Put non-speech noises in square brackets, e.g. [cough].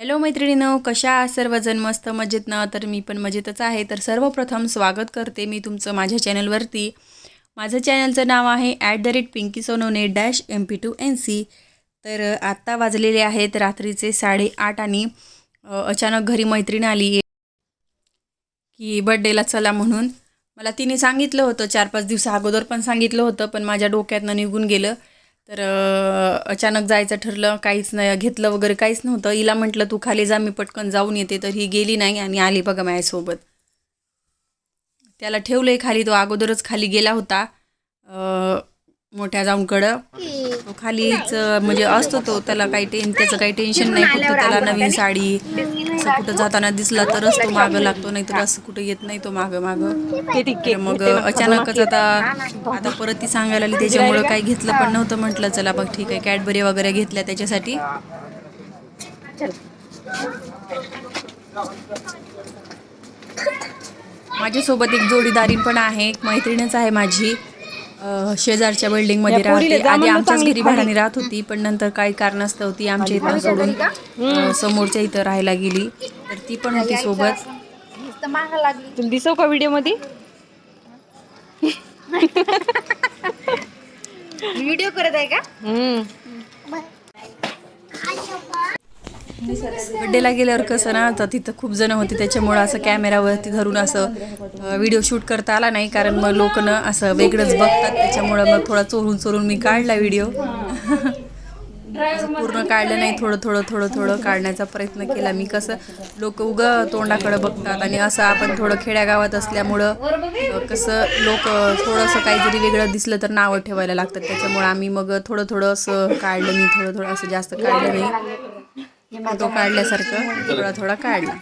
Hello मैत्रिणीनं कशा सर्वजण मस्त मजेत ना? तर मी पण मजेतच आहे. तर सर्वप्रथम स्वागत करते मी तुमचं माझ्या चॅनलवरती. माझं चॅनलचं नाव आहे at the rate Pinky Sonawane dash M P two N C. तर आत्ता वाजलेले आहेत रात्रीचे साडेआठ आणि अचानक घरी मैत्रीण आली की बड्डेला चला म्हणून. मला तिने सांगितलं होतं चार पाच दिवसा अगोदर पण सांगितलं होतं पण माझ्या डोक्यातनं निघून गेलं. तर अचानक जायचं ठरलं काहीच नाही घेतलं वगैरे काहीच नव्हतं. हिला म्हटलं तू खाली जा मी पटकन जाऊन येते. तर ही गेली नाही आणि आली बघा माझ्यासोबत. त्याला ठेवलंय खाली तो अगोदरच खाली गेला होता मोठ्या जाऊनकडं तो खालीच म्हणजे असतो तो त्याला काही टेन त्याचं काही टेन्शन नाही फक्त त्याला नवीन साडी असं कुठं जाताना दिसला तरच तो मागं लागतो नाही तर असं कुठं येत नाही तो मागं मागं. मग अचानकच आता आता परत ती सांगायला आली त्याच्यामुळं काही घेतलं पण नव्हतं म्हटलं चला बघ ठीक आहे कॅडबरी वगैरे घेतल्या त्याच्यासाठी. माझ्यासोबत एक जोडीदारी पण आहे एक मैत्रीणच आहे माझी. शेजारच्या बिल्डिंगमध्ये राहते. आधी आमच्याच घरी भाड्याने राहत होती पण नंतर काही कारणास्तव ती आमच्या इथं सोडून समोरच्या इथं राहायला गेली. तर ती पण होती सोबत. तुला दिसव का व्हिडिओमध्ये [laughs] व्हिडिओ करत आहे का? हम्म. बड्डेला गेल्यावर कसं ना आता तिथं खूप जण होते. त्याच्यामुळं असं कॅमेरावरती धरून असं व्हिडिओ शूट करता आला नाही. कारण मग लोक ना असं वेगळंच बघतात. त्याच्यामुळं मग थोडा चोरून चोरून मी काढला व्हिडिओ पूर्ण काढलं नाही. थोडं थोडं थोडं थोडं काढण्याचा प्रयत्न केला मी. कसं लोक उग तोंडाकडे बघतात. आणि असं आपण थोडं खेड्यागावात असल्यामुळं कसं लोक थोडंसं काहीतरी वेगळं दिसलं तर नावं ठेवायला लागतात. त्याच्यामुळं आम्ही मग थोडं थोडं असं काढलं मी. थोडं थोडं असं जास्त काढलं नाही. फोटो काढल्यासारखं थोडा थोडा काढला.